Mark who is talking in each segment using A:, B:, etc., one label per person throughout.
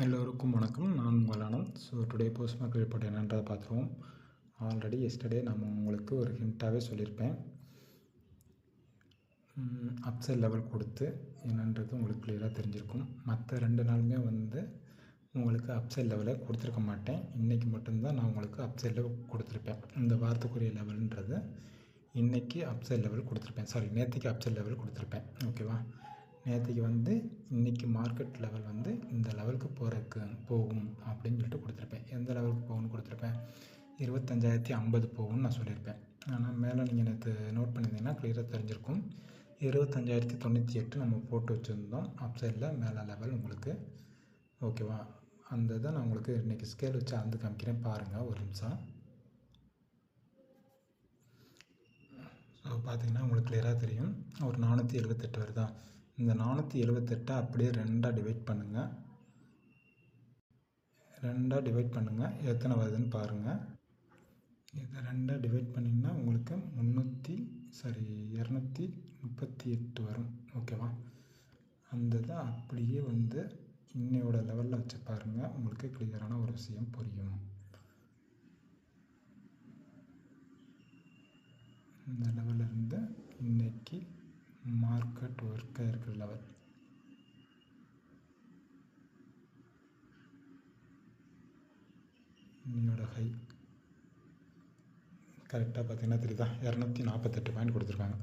A: எல்லோருக்கும் வணக்கம். நான் உங்கள் Anand so today post market report என்னன்றதை பார்த்துருவோம். ஆல்ரெடி எஸ்டர்டே நான் உங்களுக்கு ஒரு ஹிண்ட்டாகவே சொல்லியிருப்பேன். அப்சைட் லெவல் கொடுத்து என்னன்றது உங்களுக்கு கிளியராக தெரிஞ்சிருக்கும். மற்ற ரெண்டு நாளுமே வந்து உங்களுக்கு அப்சைட் லெவலை கொடுத்துருக்க மாட்டேன். இன்றைக்கி மட்டும்தான் நான் உங்களுக்கு அப்சைட் லெவல் கொடுத்துருப்பேன். இந்த வாரத்துக்குரிய லெவல்ன்றது இன்றைக்கி அப்சைட் லெவல் கொடுத்துருப்பேன். சாரி நேற்றுக்கு அப்சைட் லெவல் கொடுத்துருப்பேன். ஓகேவா நேற்றுக்கு வந்து இன்றைக்கி மார்க்கெட் லெவல் வந்து இந்த லெவலுக்கு போகிறதுக்கு போகும் அப்படின்னு சொல்லிட்டு கொடுத்துருப்பேன். எந்த லெவலுக்கு போகும்னு கொடுத்துருப்பேன்? இருபத்தஞ்சாயிரத்தி ஐம்பது போகும்னு நான் சொல்லியிருப்பேன். ஆனால் மேலே நீங்கள் நேற்று நோட் பண்ணியிருந்தீங்கன்னா க்ளியராக தெரிஞ்சிருக்கும். இருபத்தஞ்சாயிரத்தி தொண்ணூற்றி எட்டு நம்ம போட்டு வச்சுருந்தோம். அப்சைடில் மேலே லெவல் உங்களுக்கு ஓகேவா அந்த இதை நான் உங்களுக்கு இன்றைக்கி ஸ்கேல் வச்சு அளந்து காமிக்கிறேன். பாருங்கள் ஒரு நிமிஷம். ஸோ பார்த்தீங்கன்னா உங்களுக்கு கிளியராக தெரியும். ஒரு நானூற்றி எழுபத்தெட்டு வருதா? இந்த நானூற்றி எழுபத்தெட்டை அப்படியே ரெண்டாக டிவைட் பண்ணுங்கள் ரெண்டாக டிவைட் பண்ணுங்கள் எத்தனை வருதுன்னு பாருங்கள் இதை ரெண்டாக டிவைட் பண்ணிங்கன்னா உங்களுக்கு முந்நூற்றி சாரி இரநூத்தி முப்பத்தி எட்டு வரும். ஓகேவா அந்த இதை அப்படியே வந்து இன்னையோட லெவலில் வச்சு பாருங்கள் உங்களுக்கு கிளியரான ஒரு விஷயம் புரியும். இந்த லெவலில் இருந்து மார்க்கெட் ஒர்க்காக இருக்கிற லெவல் ஹை கரெக்டாக பார்த்தீங்கன்னா தெரியுதா? இரநூத்தி நாற்பத்தெட்டு பாயிண்ட் கொடுத்துருக்காங்க.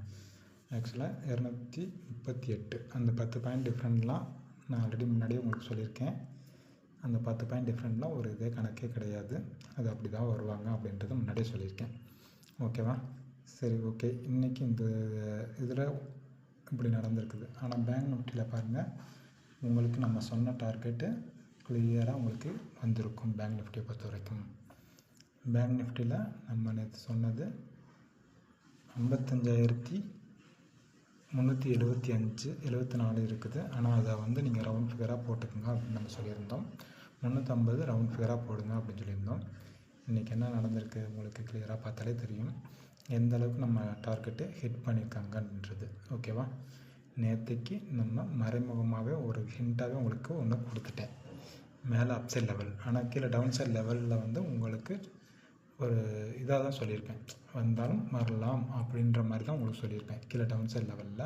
A: ஆக்சுவலாக இரநூத்தி முப்பத்தி எட்டு அந்த பத்து பாயிண்ட் டிஃப்ரெண்ட்லாம் நான் ஆல்ரெடி முன்னாடியே உங்களுக்கு சொல்லியிருக்கேன். அந்த பத்து பாயிண்ட் டிஃப்ரெண்ட்லாம் ஒரு இதே கணக்கே கிடையாது. அது அப்படி தான் வருவாங்க அப்படின்றத முன்னாடியே சொல்லியிருக்கேன். ஓகேவா சரி ஓகே இன்றைக்கி இந்த இதில் இப்படி நடந்திருக்குது. ஆனால் பேங்க் நிஃப்டியில் பாருங்கள் உங்களுக்கு நம்ம சொன்ன டார்கெட்டு கிளியராக உங்களுக்கு வந்திருக்கும் பேங்க் நிஃப்டியை பொறுத்த வரைக்கும் பேங்க் நிஃப்டியில் நம்ம நேற்று சொன்னது ஐம்பத்தஞ்சாயிரத்தி முந்நூற்றி எழுபத்தி அஞ்சு எழுபத்தி நாலு இருக்குது. ஆனால் அதை வந்து நீங்கள் ரவுண்ட் ஃபிகராக போட்டுக்கோங்க அப்படின்னு நம்ம சொல்லியிருந்தோம். முந்நூற்றம்பது ரவுண்ட் ஃபிகராக போடுங்க அப்படின்னு சொல்லியிருந்தோம். இன்றைக்கி என்ன நடந்திருக்கு? உங்களுக்கு கிளியராக பார்த்தாலே தெரியும். எந்த அளவுக்கு நம்ம டார்கெட்டை ஹிட் பண்ணியிருக்காங்கன்றது ஓகேவா நேற்றுக்கு நம்ம மறைமுகமாகவே ஒரு ஹிண்ட்டாகவே உங்களுக்கு ஒன்று கொடுத்துட்டேன். மேலே அப்சைட் லெவல் ஆனால் கீழே டவுன் சைட் லெவலில் வந்து உங்களுக்கு ஒரு இதாக தான் சொல்லியிருப்பேன் வந்தாலும் வரலாம் அப்படின்ற மாதிரி தான் உங்களுக்கு சொல்லியிருக்கேன். கீழே டவுன் சைட் லெவலில்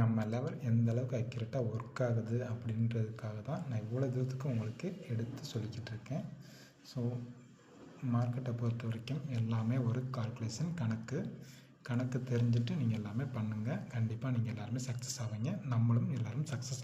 A: நம்ம லெவல் எந்த அளவுக்கு அக்யூரேட்டாக ஒர்க் ஆகுது அப்படின்றதுக்காக தான் நான் இவ்வளோ தூரத்துக்கு உங்களுக்கு எடுத்து சொல்லிக்கிட்டு இருக்கேன். ஸோ மார்க்கெட்டை பொறுத்த வரைக்கும் எல்லாமே ஒரு கால்குலேஷன் கணக்கு. கணக்கு தெரிஞ்சுட்டு நீங்கள் எல்லாமே பண்ணுங்கள் கண்டிப்பாக நீங்கள் எல்லாருமே சக்ஸஸ் ஆவீங்க. நம்மளும் எல்லோரும் சக்ஸஸ்